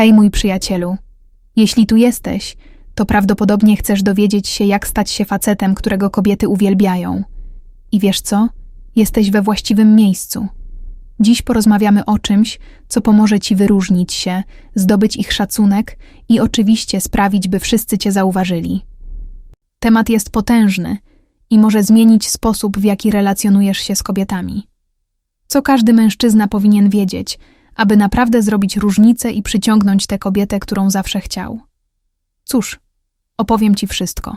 Hej, mój przyjacielu. Jeśli tu jesteś, to prawdopodobnie chcesz dowiedzieć się, jak stać się facetem, którego kobiety uwielbiają. I wiesz co? Jesteś we właściwym miejscu. Dziś porozmawiamy o czymś, co pomoże ci wyróżnić się, zdobyć ich szacunek i oczywiście sprawić, by wszyscy cię zauważyli. Temat jest potężny i może zmienić sposób, w jaki relacjonujesz się z kobietami. Co każdy mężczyzna powinien wiedzieć, aby naprawdę zrobić różnicę i przyciągnąć tę kobietę, którą zawsze chciał. Cóż, opowiem ci wszystko.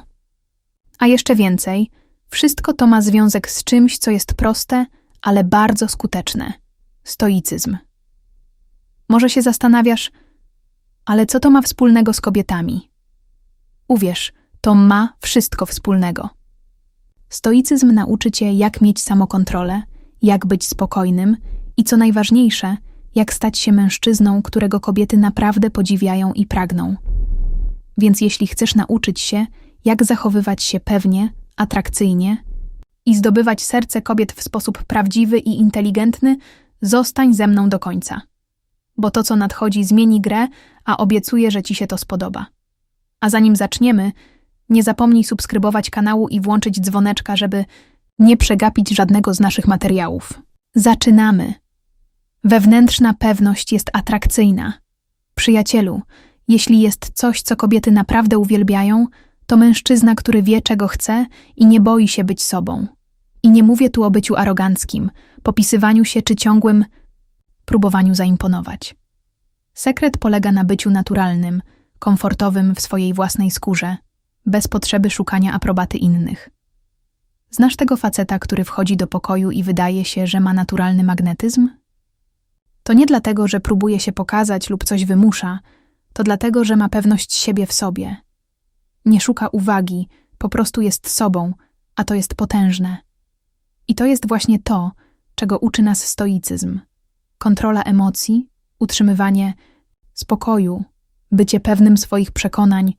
A jeszcze więcej, wszystko to ma związek z czymś, co jest proste, ale bardzo skuteczne stoicyzm. Może się zastanawiasz, ale co to ma wspólnego z kobietami? Uwierz, to ma wszystko wspólnego. Stoicyzm nauczy cię, jak mieć samokontrolę, jak być spokojnym i co najważniejsze, jak stać się mężczyzną, którego kobiety naprawdę podziwiają i pragną. Więc jeśli chcesz nauczyć się, jak zachowywać się pewnie, atrakcyjnie i zdobywać serce kobiet w sposób prawdziwy i inteligentny, zostań ze mną do końca. Bo to, co nadchodzi, zmieni grę, a obiecuję, że ci się to spodoba. A zanim zaczniemy, nie zapomnij subskrybować kanału i włączyć dzwoneczka, żeby nie przegapić żadnego z naszych materiałów. Zaczynamy. Wewnętrzna pewność jest atrakcyjna. Przyjacielu, jeśli jest coś, co kobiety naprawdę uwielbiają, to mężczyzna, który wie, czego chce i nie boi się być sobą. I nie mówię tu o byciu aroganckim, popisywaniu się czy ciągłym próbowaniu zaimponować. Sekret polega na byciu naturalnym, komfortowym w swojej własnej skórze, bez potrzeby szukania aprobaty innych. Znasz tego faceta, który wchodzi do pokoju i wydaje się, że ma naturalny magnetyzm? To nie dlatego, że próbuje się pokazać lub coś wymusza, to dlatego, że ma pewność siebie w sobie. Nie szuka uwagi, po prostu jest sobą, a to jest potężne. I to jest właśnie to, czego uczy nas stoicyzm. Kontrola emocji, utrzymywanie spokoju, bycie pewnym swoich przekonań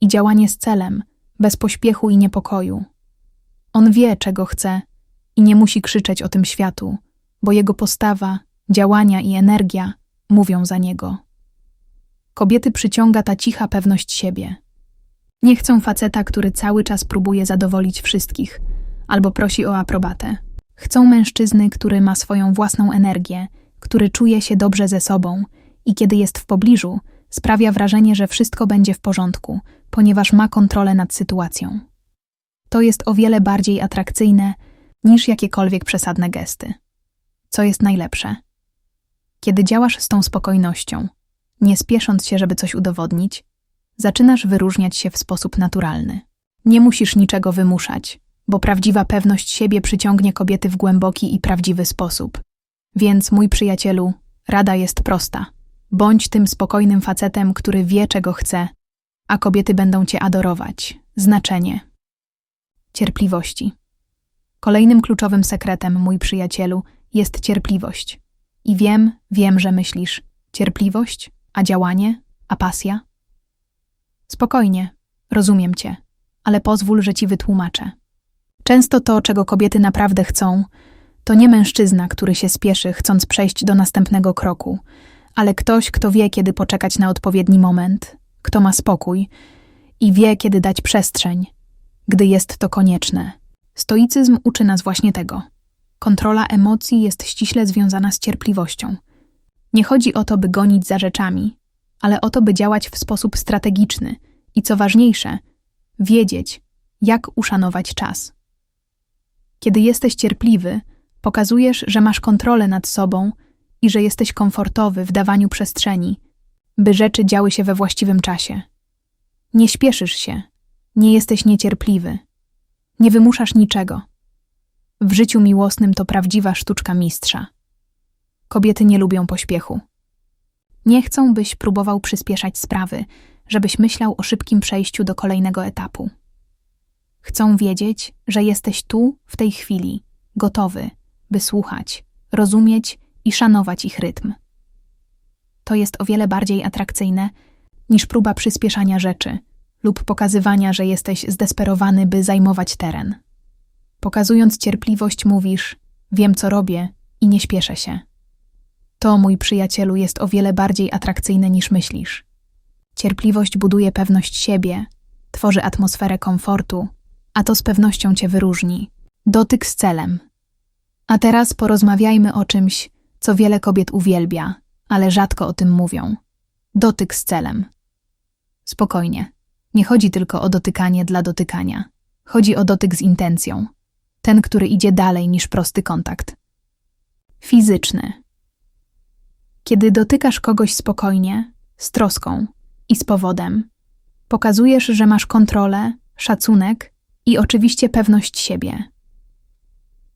i działanie z celem, bez pośpiechu i niepokoju. On wie, czego chce i nie musi krzyczeć o tym światu, bo jego postawa, działania i energia mówią za niego. Kobiety przyciąga ta cicha pewność siebie. Nie chcą faceta, który cały czas próbuje zadowolić wszystkich albo prosi o aprobatę. Chcą mężczyzny, który ma swoją własną energię, który czuje się dobrze ze sobą i kiedy jest w pobliżu, sprawia wrażenie, że wszystko będzie w porządku, ponieważ ma kontrolę nad sytuacją. To jest o wiele bardziej atrakcyjne niż jakiekolwiek przesadne gesty. Co jest najlepsze? Kiedy działasz z tą spokojnością, nie spiesząc się, żeby coś udowodnić, zaczynasz wyróżniać się w sposób naturalny. Nie musisz niczego wymuszać, bo prawdziwa pewność siebie przyciągnie kobiety w głęboki i prawdziwy sposób. Więc, mój przyjacielu, rada jest prosta. Bądź tym spokojnym facetem, który wie, czego chce, a kobiety będą cię adorować. Znaczenie. Cierpliwości. Kolejnym kluczowym sekretem, mój przyjacielu, jest cierpliwość. I wiem, wiem, że myślisz cierpliwość, a działanie, a pasja. Spokojnie, rozumiem cię, ale pozwól, że ci wytłumaczę. Często to, czego kobiety naprawdę chcą, to nie mężczyzna, który się spieszy, chcąc przejść do następnego kroku, ale ktoś, kto wie, kiedy poczekać na odpowiedni moment, kto ma spokój i wie, kiedy dać przestrzeń, gdy jest to konieczne. Stoicyzm uczy nas właśnie tego. Kontrola emocji jest ściśle związana z cierpliwością. Nie chodzi o to, by gonić za rzeczami, ale o to, by działać w sposób strategiczny i co ważniejsze, wiedzieć, jak uszanować czas. Kiedy jesteś cierpliwy, pokazujesz, że masz kontrolę nad sobą i że jesteś komfortowy w dawaniu przestrzeni, by rzeczy działy się we właściwym czasie. Nie śpieszysz się, nie jesteś niecierpliwy, nie wymuszasz niczego. W życiu miłosnym to prawdziwa sztuczka mistrza. Kobiety nie lubią pośpiechu. Nie chcą, byś próbował przyspieszać sprawy, żebyś myślał o szybkim przejściu do kolejnego etapu. Chcą wiedzieć, że jesteś tu, w tej chwili, gotowy, by słuchać, rozumieć i szanować ich rytm. To jest o wiele bardziej atrakcyjne niż próba przyspieszania rzeczy lub pokazywania, że jesteś zdesperowany, by zajmować teren. Pokazując cierpliwość, mówisz: Wiem, co robię i nie śpieszę się. To, mój przyjacielu, jest o wiele bardziej atrakcyjne niż myślisz. Cierpliwość buduje pewność siebie, tworzy atmosferę komfortu, a to z pewnością cię wyróżni. Dotyk z celem. A teraz porozmawiajmy o czymś, co wiele kobiet uwielbia, ale rzadko o tym mówią. Dotyk z celem. Spokojnie. Nie chodzi tylko o dotykanie dla dotykania. Chodzi o dotyk z intencją. Ten, który idzie dalej niż prosty kontakt. Fizyczny. Kiedy dotykasz kogoś spokojnie, z troską i z powodem, pokazujesz, że masz kontrolę, szacunek i oczywiście pewność siebie.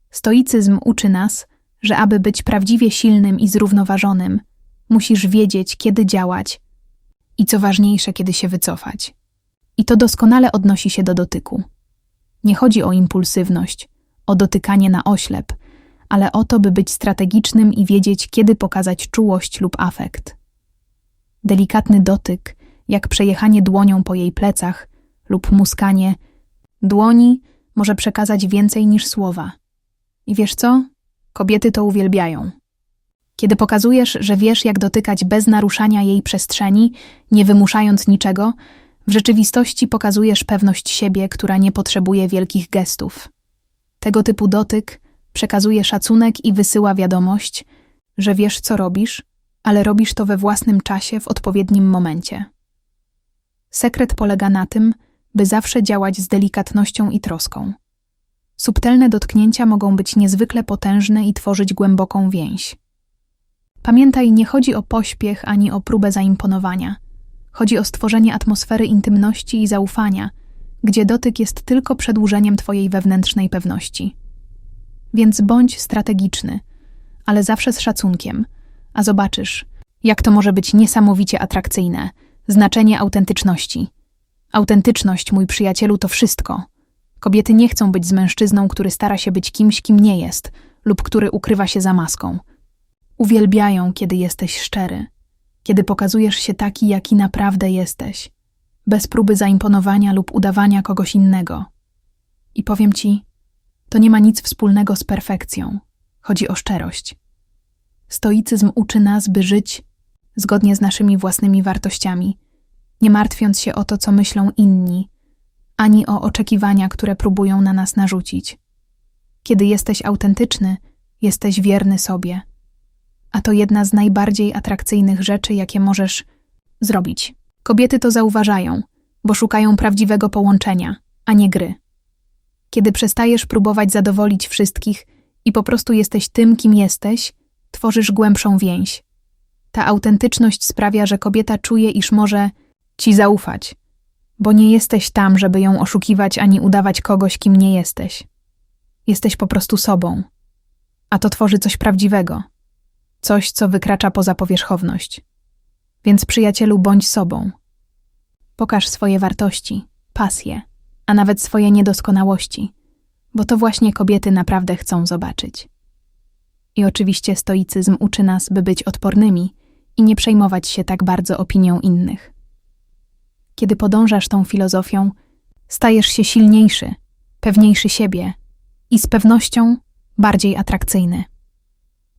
Stoicyzm uczy nas, że aby być prawdziwie silnym i zrównoważonym, musisz wiedzieć, kiedy działać i co ważniejsze, kiedy się wycofać. I to doskonale odnosi się do dotyku. Nie chodzi o impulsywność, o dotykanie na oślep, ale o to, by być strategicznym i wiedzieć, kiedy pokazać czułość lub afekt. Delikatny dotyk, jak przejechanie dłonią po jej plecach lub muskanie dłoni, może przekazać więcej niż słowa. I wiesz co? Kobiety to uwielbiają. Kiedy pokazujesz, że wiesz, jak dotykać bez naruszania jej przestrzeni, nie wymuszając niczego, w rzeczywistości pokazujesz pewność siebie, która nie potrzebuje wielkich gestów. Tego typu dotyk przekazuje szacunek i wysyła wiadomość, że wiesz, co robisz, ale robisz to we własnym czasie w odpowiednim momencie. Sekret polega na tym, by zawsze działać z delikatnością i troską. Subtelne dotknięcia mogą być niezwykle potężne i tworzyć głęboką więź. Pamiętaj, nie chodzi o pośpiech ani o próbę zaimponowania. Chodzi o stworzenie atmosfery intymności i zaufania, gdzie dotyk jest tylko przedłużeniem Twojej wewnętrznej pewności. Więc bądź strategiczny, ale zawsze z szacunkiem, a zobaczysz, jak to może być niesamowicie atrakcyjne znaczenie autentyczności. Autentyczność, mój przyjacielu, to wszystko. Kobiety nie chcą być z mężczyzną, który stara się być kimś, kim nie jest, lub który ukrywa się za maską. Uwielbiają, kiedy jesteś szczery, kiedy pokazujesz się taki, jaki naprawdę jesteś, bez próby zaimponowania lub udawania kogoś innego. I powiem ci, to nie ma nic wspólnego z perfekcją. Chodzi o szczerość. Stoicyzm uczy nas, by żyć zgodnie z naszymi własnymi wartościami, nie martwiąc się o to, co myślą inni, ani o oczekiwania, które próbują na nas narzucić. Kiedy jesteś autentyczny, jesteś wierny sobie. A to jedna z najbardziej atrakcyjnych rzeczy, jakie możesz zrobić. Kobiety to zauważają, bo szukają prawdziwego połączenia, a nie gry. Kiedy przestajesz próbować zadowolić wszystkich i po prostu jesteś tym, kim jesteś, tworzysz głębszą więź. Ta autentyczność sprawia, że kobieta czuje, iż może ci zaufać, bo nie jesteś tam, żeby ją oszukiwać ani udawać kogoś, kim nie jesteś. Jesteś po prostu sobą. A to tworzy coś prawdziwego, coś, co wykracza poza powierzchowność. Więc przyjacielu, bądź sobą. Pokaż swoje wartości, pasje, a nawet swoje niedoskonałości, bo to właśnie kobiety naprawdę chcą zobaczyć. I oczywiście stoicyzm uczy nas, by być odpornymi i nie przejmować się tak bardzo opinią innych. Kiedy podążasz tą filozofią, stajesz się silniejszy, pewniejszy siebie i z pewnością bardziej atrakcyjny.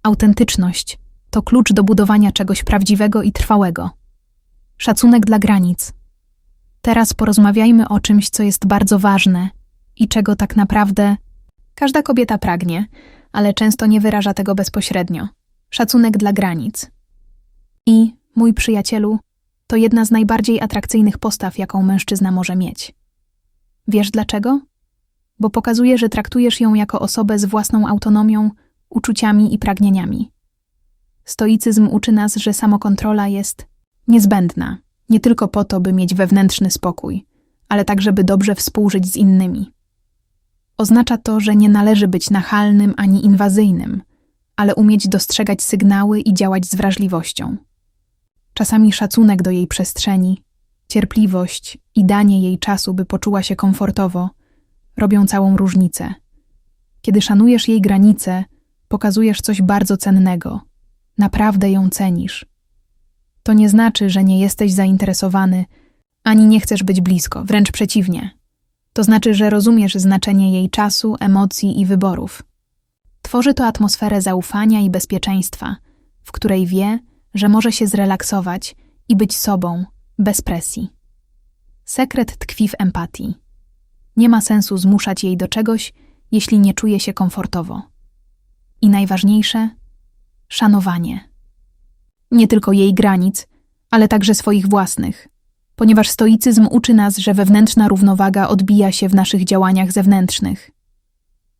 Autentyczność to klucz do budowania czegoś prawdziwego i trwałego. Szacunek dla granic. Teraz porozmawiajmy o czymś, co jest bardzo ważne i czego tak naprawdę każda kobieta pragnie, ale często nie wyraża tego bezpośrednio. Szacunek dla granic. I, mój przyjacielu, to jedna z najbardziej atrakcyjnych postaw, jaką mężczyzna może mieć. Wiesz dlaczego? Bo pokazuje, że traktujesz ją jako osobę z własną autonomią, uczuciami i pragnieniami. Stoicyzm uczy nas, że samokontrola jest niezbędna, nie tylko po to, by mieć wewnętrzny spokój, ale także, by dobrze współżyć z innymi. Oznacza to, że nie należy być nachalnym ani inwazyjnym, ale umieć dostrzegać sygnały i działać z wrażliwością. Czasami szacunek do jej przestrzeni, cierpliwość i danie jej czasu, by poczuła się komfortowo, robią całą różnicę. Kiedy szanujesz jej granice, pokazujesz coś bardzo cennego, naprawdę ją cenisz. To nie znaczy, że nie jesteś zainteresowany, ani nie chcesz być blisko, wręcz przeciwnie. To znaczy, że rozumiesz znaczenie jej czasu, emocji i wyborów. Tworzy to atmosferę zaufania i bezpieczeństwa – w której wie, że może się zrelaksować i być sobą, bez presji. Sekret tkwi w empatii. Nie ma sensu zmuszać jej do czegoś, jeśli nie czuje się komfortowo. I najważniejsze szanowanie. Nie tylko jej granic, ale także swoich własnych, ponieważ stoicyzm uczy nas, że wewnętrzna równowaga odbija się w naszych działaniach zewnętrznych.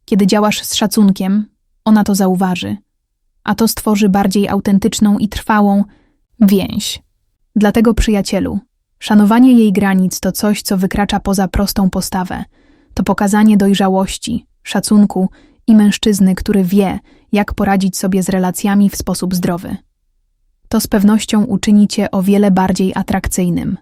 Kiedy działasz z szacunkiem, ona to zauważy, a to stworzy bardziej autentyczną i trwałą więź. Dlatego, przyjacielu, szanowanie jej granic to coś, co wykracza poza prostą postawę. To pokazanie dojrzałości, szacunku i mężczyzny, który wie, jak poradzić sobie z relacjami w sposób zdrowy. To z pewnością uczyni cię o wiele bardziej atrakcyjnym.